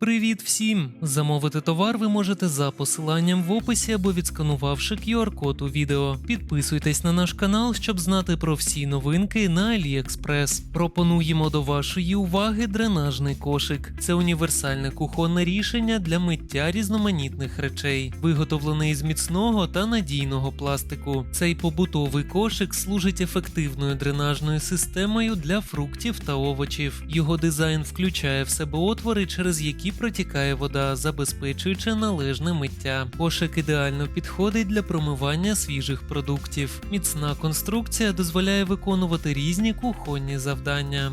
Привіт всім! Замовити товар ви можете за посиланням в описі або відсканувавши QR-код у відео. Підписуйтесь на наш канал, щоб знати про всі новинки на AliExpress. Пропонуємо до вашої уваги дренажний кошик. Це універсальне кухонне рішення для миття різноманітних речей, виготовлений з міцного та надійного пластику. Цей побутовий кошик служить ефективною дренажною системою для фруктів та овочів. Його дизайн включає в себе отвори, через протікає вода, забезпечуючи належне миття. Кошик ідеально підходить для промивання свіжих продуктів. Міцна конструкція дозволяє виконувати різні кухонні завдання.